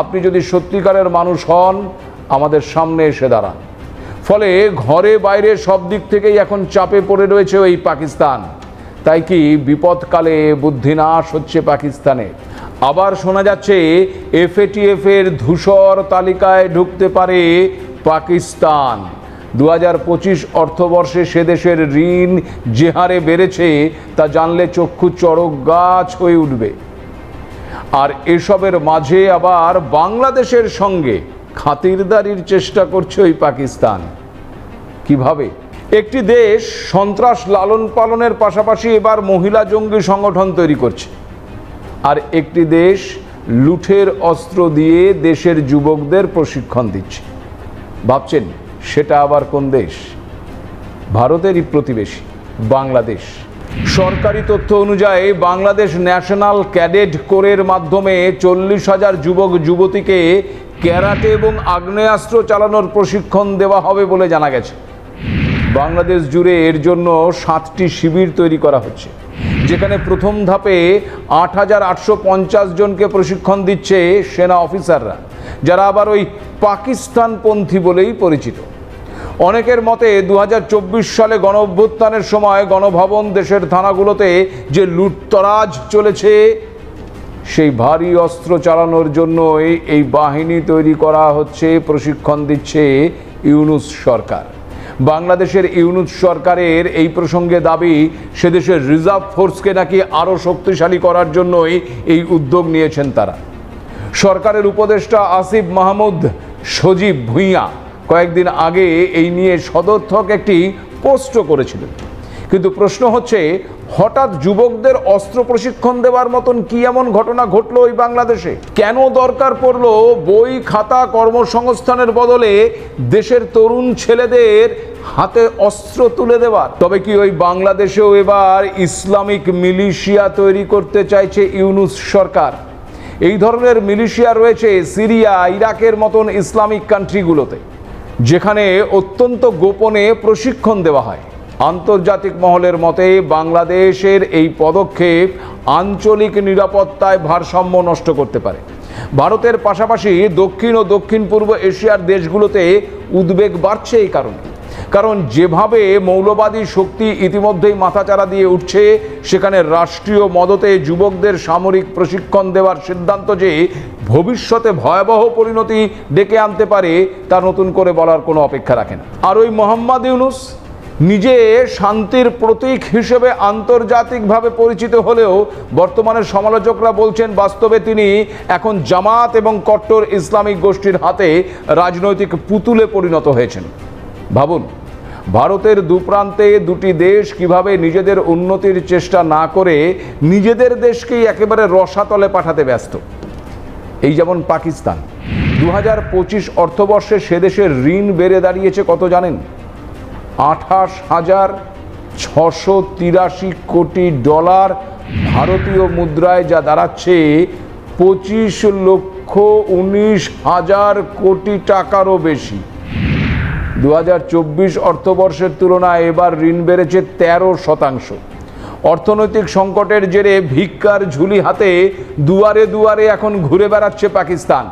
আপনি যদি সত্যিকারের মানুষ হন, আমাদের সামনে এসে দাঁড়ান। ফলে ঘরে বাইরে সব দিক থেকেই এখন চাপে পড়ে রয়েছে ওই পাকিস্তান। তাই কি বিপদকালে বুদ্ধিনাশ হচ্ছে পাকিস্তানে? আবার শোনা যাচ্ছে, এফএটিএফ এর ধূসর তালিকায় ঢুকতে পারে পাকিস্তান। দু হাজার পঁচিশ অর্থবর্ষে সে দেশের ঋণ যে হারে বেড়েছে, তা জানলে চক্ষু চড়ক গাছ হয়ে উঠবে। আর এসবের মাঝে আবার বাংলাদেশের সঙ্গে খাতিরদারির চেষ্টা করছে ওই পাকিস্তান। কীভাবে? একটি দেশ সন্ত্রাস লালন পালনের পাশাপাশি এবার মহিলা জঙ্গি সংগঠন তৈরি করছে। আর একটি দেশ লুঠের অস্ত্র দিয়ে দেশের যুবকদের প্রশিক্ষণ দিচ্ছে। ভাবছেন, সেটা আবার কোন দেশ? ভারতেরই প্রতিবেশী, বাংলাদেশ। সরকারি তথ্য অনুযায়ী বাংলাদেশ ন্যাশনাল ক্যাডেট কোরের মাধ্যমে চল্লিশ হাজার যুবক, যুবতীকে ক্যারাটে এবং আগ্নেয়াস্ত্র চালানোর প্রশিক্ষণ দেওয়া হবে বলে জানা গেছে। বাংলাদেশ জুড়ে এর জন্য সাতটি শিবির তৈরি করা হচ্ছে, যেখানে প্রথম ধাপে আট হাজার আটশো পঞ্চাশ জনকে প্রশিক্ষণ দিচ্ছে সেনা অফিসাররা, যারা আবার ওই পাকিস্তানপন্থী বলেই পরিচিত। অনেকের মতে দু হাজার চব্বিশ সালে গণ অভ্যুত্থানের সময় গণভবন দেশের থানাগুলোতে যে লুটতরাজ চলেছে, সেই ভারী অস্ত্র চালানোর জন্যই এই বাহিনী তৈরি করা হচ্ছে, প্রশিক্ষণ দিচ্ছে ইউনুস সরকার। বাংলাদেশের ইউনুস সরকারের এই প্রসঙ্গে দাবি, সে দেশের রিজার্ভ ফোর্সকে নাকি আরও শক্তিশালী করার জন্যই এই উদ্যোগ নিয়েছেন তারা। সরকারের উপদেষ্টা আসিফ মাহমুদ, সজীব ভুঁইয়া কয়েকদিন আগে এই নিয়ে সদর্থক একটি পোস্টও করেছিলেন। কিন্তু প্রশ্ন হচ্ছে, হঠাৎ যুবকদের অস্ত্র প্রশিক্ষণ দেওয়ার মতন কি এমন ঘটনা ঘটলো ওই বাংলাদেশে? কেন দরকার পড়ল বই, খাতা, কর্মসংস্থানের বদলে দেশের তরুণ ছেলেদের হাতে অস্ত্র তুলে দেওয়ার? তবে কি ওই বাংলাদেশেও এবার ইসলামিক মিলিশিয়া তৈরি করতে চাইছে ইউনুস সরকার? এই ধরনের মিলিশিয়া রয়েছে সিরিয়া, ইরাকের মতন ইসলামিক কান্ট্রিগুলোতে যেখানে অত্যন্ত গোপনে প্রশিক্ষণ দেওয়া হয়। আন্তর্জাতিক মহলের মতে, বাংলাদেশের এই পদক্ষেপ আঞ্চলিক নিরাপত্তায় ভারসাম্য নষ্ট করতে পারে। ভারতের পাশাপাশি দক্ষিণ ও দক্ষিণ পূর্ব এশিয়ার দেশগুলোতে উদ্বেগ বাড়ছে এই কারণে। কারণ যেভাবে মৌলবাদী শক্তি ইতিমধ্যেই মাথাচাড়া দিয়ে উঠছে, সেখানে রাষ্ট্রীয় মদতে যুবকদের সামরিক প্রশিক্ষণ দেওয়ার সিদ্ধান্ত যে ভবিষ্যতে ভয়াবহ পরিণতি ডেকে আনতে পারে, তা নতুন করে বলার কোনো অপেক্ষা রাখে না আর ওই মোহাম্মদ ইউনুস নিজে শান্তির প্রতীক হিসেবে আন্তর্জাতিকভাবে পরিচিত হলেও বর্তমানে সমালোচকরা বলছেন, বাস্তবে তিনি এখন জামাত এবং কট্টর ইসলামিক গোষ্ঠীর হাতে রাজনৈতিক পুতুলে পরিণত হয়েছেন। ভাবুন ভারতের দুপ্রান্তে দুটি দেশ কীভাবে নিজেদের উন্নতির চেষ্টা না করে নিজেদের দেশকেই একেবারে রসাতলে পাঠাতে ব্যস্ত। এই যেমন পাকিস্তান দু হাজার পঁচিশ অর্থবর্ষে সে দেশের ঋণ বেড়ে দাঁড়িয়েছে কত জানেন? আঠাশ হাজার ছশো তিরাশি কোটি ডলার ভারতীয় মুদ্রায় যা দাঁড়াচ্ছে পঁচিশ লক্ষ উনিশ হাজার কোটি টাকারও বেশি। দু হাজার চব্বিশ অর্থবর্ষের তুলনায় এবার ঋণ বেড়েছে তেরো শতাংশ। অর্থনৈতিক সংকটের জেরে ভিক্ষার ঝুলি হাতে দুয়ারে দুয়ারে এখন ঘুরে বেড়াচ্ছে পাকিস্তান।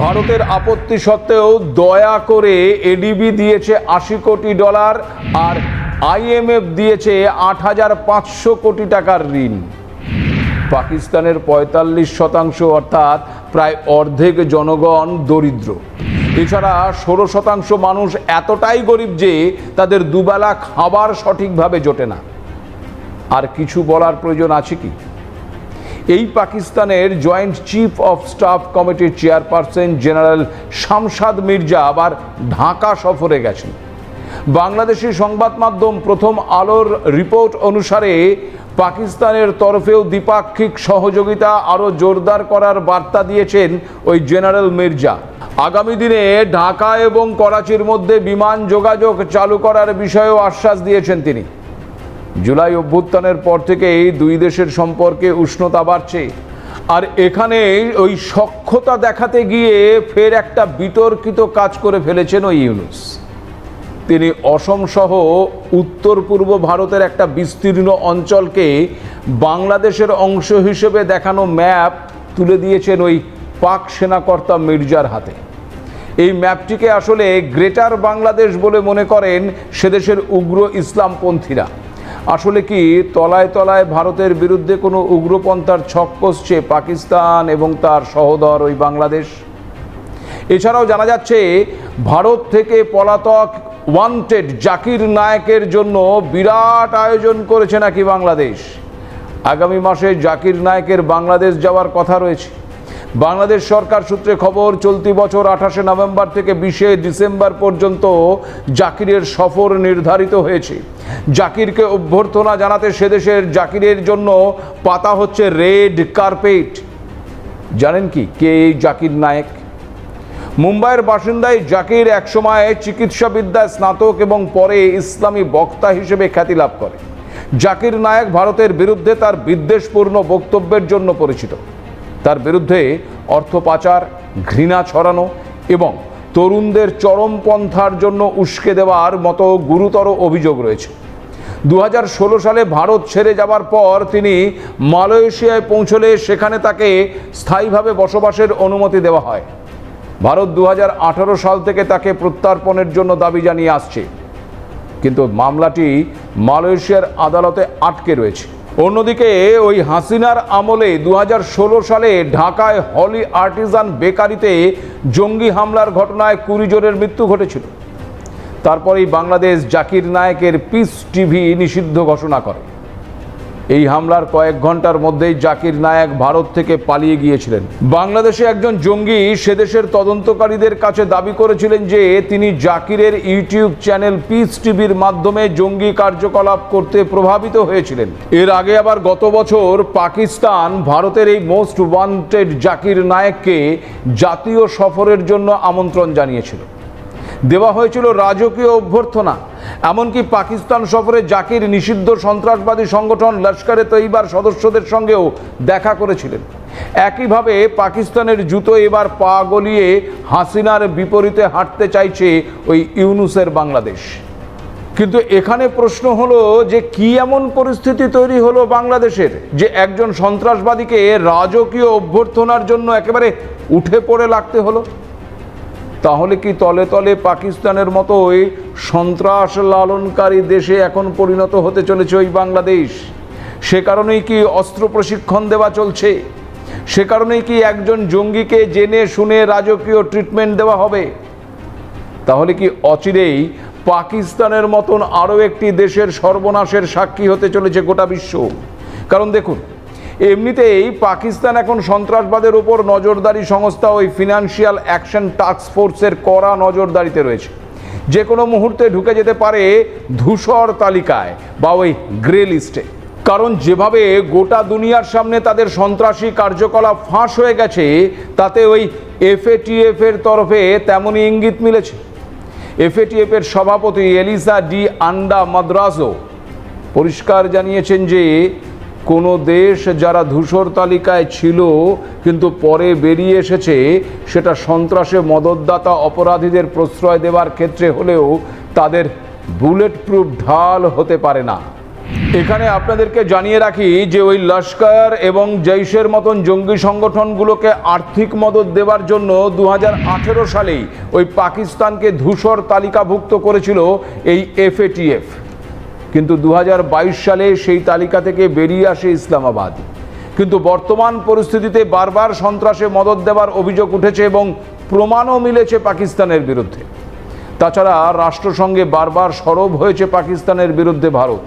ভারতের আপত্তি সত্ত্বেও দয়া করে এডিবি দিয়েছে আশি কোটি ডলার আর আইএমএফ দিয়েছে আট হাজার পাঁচশো কোটি টাকার ঋণ। পাকিস্তানের পঁয়তাল্লিশ শতাংশ অর্থাৎ প্রায় অর্ধেক জনগণ দরিদ্র। এছাড়া ষোলো শতাংশ মানুষ এতটাই গরিব যে তাদের দুবেলা খাবার সঠিকভাবে জোটে না। আর কিছু বলার প্রয়োজন আছে কি? এই পাকিস্তানের জয়েন্ট চিফ অফ স্টাফ কমিটির চেয়ারপারসন জেনারেল শামসাদ মির্জা আবার ঢাকা সফরে গেছেন। বাংলাদেশি সংবাদ মাধ্যম প্রথম আলোর রিপোর্ট অনুসারে পাকিস্তানের তরফেও দ্বিপাক্ষিক সহযোগিতা আরও জোরদার করার বার্তা দিয়েছেন ওই জেনারেল মির্জা। আগামী দিনে ঢাকা এবং করাচির মধ্যে বিমান যোগাযোগ চালু করার বিষয়েও আশ্বাস দিয়েছেন তিনি। জুলাই অভ্যুত্থানের পর থেকেই দুই দেশের সম্পর্কে উষ্ণতা বাড়ছে। আর এখানে ওই সক্ষতা দেখাতে গিয়ে ফের একটা বিতর্কিত কাজ করে ফেলেছেন ওই ইউনুস। তিনি অসম সহ উত্তর পূর্ব ভারতের একটা বিস্তীর্ণ অঞ্চলকে বাংলাদেশের অংশ হিসেবে দেখানো ম্যাপ তুলে দিয়েছেন ওই পাক সেনাকর্তা মির্জার হাতে। এই ম্যাপটিকে আসলে গ্রেটার বাংলাদেশ বলে মনে করেন সেদেশের উগ্র ইসলামপন্থীরা। আসলে কি তলায় তলায় ভারতের বিরুদ্ধে কোনো উগ্রপন্থার ছক কষছে পাকিস্তান এবং তার সহোদর ওই বাংলাদেশ? এছাড়াও জানা যাচ্ছে, ভারত থেকে পলাতক ওয়ান্টেড জাকির নায়কের জন্য বিরাট আয়োজন করেছে নাকি বাংলাদেশ? আগামী মাসে জাকির নায়কের বাংলাদেশ যাওয়ার কথা রয়েছে। বাংলাদেশ সরকার সূত্রে খবর, চলতি বছর আঠাশে নভেম্বর থেকে বিশে ডিসেম্বর পর্যন্ত জাকিরের সফর নির্ধারিত হয়েছে। জাকিরকে অভ্যর্থনা জানাতে সেদেশের জাকিরের জন্য পাতা হচ্ছে রেড কার্পেট। জানেন কি? কে এই জাকির নায়েক মুম্বাইয়ের বাসিন্দায় জাকির একসময় চিকিৎসাবিদ্যায় স্নাতক এবং পরে ইসলামী বক্তা হিসেবে খ্যাতি লাভ করে। জাকির নায়ক ভারতের বিরুদ্ধে তার বিদ্বেষপূর্ণ বক্তব্যের জন্য পরিচিত। তার বিরুদ্ধে অর্থ পাচার, ঘৃণা ছড়ানো এবং তরুণদের চরমপন্থার জন্য উস্কে দেওয়ার মতো গুরুতর অভিযোগ রয়েছে। দু হাজার ষোলো সালে ভারত ছেড়ে যাওয়ার পর তিনি মালয়েশিয়ায় পৌঁছলে সেখানে তাকে স্থায়ীভাবে বসবাসের অনুমতি দেওয়া হয়। ভারত দু হাজার আঠারো সাল থেকে তাকে প্রত্যার্পণের জন্য দাবি জানিয়ে আসছে। কিন্তু মামলাটি মালয়েশিয়ার আদালতে আটকে রয়েছে। অন্যদিকে ওই হাসিনার আমলে দু হাজার ষোলো সালে ঢাকায় হলি আর্টিজান বেকারিতে জঙ্গি হামলার ঘটনায় কুড়ি জনের মৃত্যু ঘটেছিল। তারপরেই বাংলাদেশ জাকির নায়েকের পিস টিভি নিষিদ্ধ ঘোষণা করে। এই হামলার কয়েক ঘণ্টার মধ্যেই জাকির নায়েক ভারত থেকে পালিয়ে গিয়েছিলেন। বাংলাদেশে একজন জঙ্গি সেদেশের তদন্তকারীদের কাছে দাবি করেছিলেন যে তিনি জাকিরের ইউটিউব চ্যানেল পিস টিভির মাধ্যমে জঙ্গি কার্যকলাপ করতে প্রভাবিত হয়েছিলেন। এর আগে আবার গত বছর পাকিস্তান ভারতের এই মোস্ট ওয়ান্টেড জাকির নায়েককে জাতীয় সফরের জন্য আমন্ত্রণ জানিয়েছিল। দেওয়া হয়েছিল রাজকীয় অভ্যর্থনা। এমনকি পাকিস্তান সফরে জাকির নিষিদ্ধ সন্ত্রাসবাদী সংগঠন লস্করে তৈবার সদস্যদের সঙ্গেও দেখা করেছিলেন। একইভাবে পাকিস্তানের জুতো এবার পা গলিয়ে হাসিনার বিপরীতে হাঁটতে চাইছে ওই ইউনুসের বাংলাদেশ। কিন্তু এখানে প্রশ্ন হলো যে কি এমন পরিস্থিতি তৈরি হলো বাংলাদেশের, যে একজন সন্ত্রাসবাদীকে রাজকীয় অভ্যর্থনার জন্য একেবারে উঠে পড়ে লাগতে হলো? তাহলে কি তলে তলে পাকিস্তানের মতো ওই সন্ত্রাস লালনকারী দেশে এখন পরিণত হতে চলেছে ওই বাংলাদেশ? সে কারণেই কি অস্ত্র প্রশিক্ষণ দেওয়া চলছে? সে কারণেই কি একজন জঙ্গিকে জেনে শুনে রাজকীয় ট্রিটমেন্ট দেওয়া হবে? তাহলে কি অচিরেই পাকিস্তানের মতন আরও একটি দেশের সর্বনাশের সাক্ষী হতে চলেছে গোটা বিশ্ব? কারণ দেখুন এমনিতেই পাকিস্তান এখন সন্ত্রাসবাদের উপর নজরদারি সংস্থা ওই ফিনান্সিয়াল অ্যাকশন টাস্ক ফোর্সের কড়া নজরদারিতে রয়েছে। যে কোনো মুহূর্তে ঢুকে যেতে পারে ধূসর তালিকায় বা ওই গ্রে লিস্টে। কারণ যেভাবে গোটা দুনিয়ার সামনে তাদের সন্ত্রাসী কার্যকলাপ ফাঁস হয়ে গেছে, তাতে ওই এফএটিএফ এর তরফে তেমনই ইঙ্গিত মিলেছে। এফএটিএফ এর সভাপতি এলিসা ডি আন্ডা মাদ্রাজো পরিষ্কার জানিয়েছেন যে কোনো দেশ যারা ধূসর তালিকায় ছিল, কিন্তু পরে বেরিয়ে এসেছে, সেটা সন্ত্রাসে মদতদাতা অপরাধীদের প্রশ্রয় দেওয়ার ক্ষেত্রে হলেও তাদের বুলেট প্রুফ ঢাল হতে পারে না। এখানে আপনাদেরকে জানিয়ে রাখি যে ওই লস্কর এবং জৈশের মতন জঙ্গি সংগঠনগুলোকে আর্থিক মদত দেওয়ার জন্য দু হাজার আঠেরো সালেই ওই পাকিস্তানকে ধূসর তালিকাভুক্ত করেছিল এই এফএটিএফ। কিন্তু দু হাজার বাইশ সালে সেই তালিকা থেকে বেরিয়ে আসে ইসলামাবাদ। কিন্তু বর্তমান পরিস্থিতিতে বারবার সন্ত্রাসে মদত দেওয়ার অভিযোগ উঠেছে এবং প্রমাণও মিলেছে পাকিস্তানের বিরুদ্ধে। তাছাড়া রাষ্ট্রসংঘে বারবার সরব হয়েছে পাকিস্তানের বিরুদ্ধে ভারত।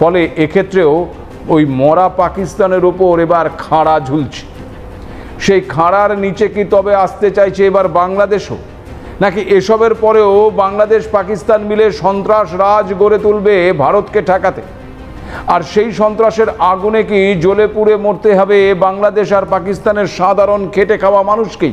ফলে এক্ষেত্রেও ওই মরা পাকিস্তানের ওপর এবার খাড়া ঝুলছে। সেই খাড়ার নিচে কি তবে আসতে চাইছে এবার বাংলাদেশও? নাকি এসবের পরেও বাংলাদেশ পাকিস্তান মিলে সন্ত্রাস রাজ গড়ে তুলবে ভারতকে ঠেকাতে? আর সেই সন্ত্রাসের আগুনে কি জ্বলে পুড়ে মরতে হবে বাংলাদেশ আর পাকিস্তানের সাধারণ খেটে খাওয়া মানুষকেই?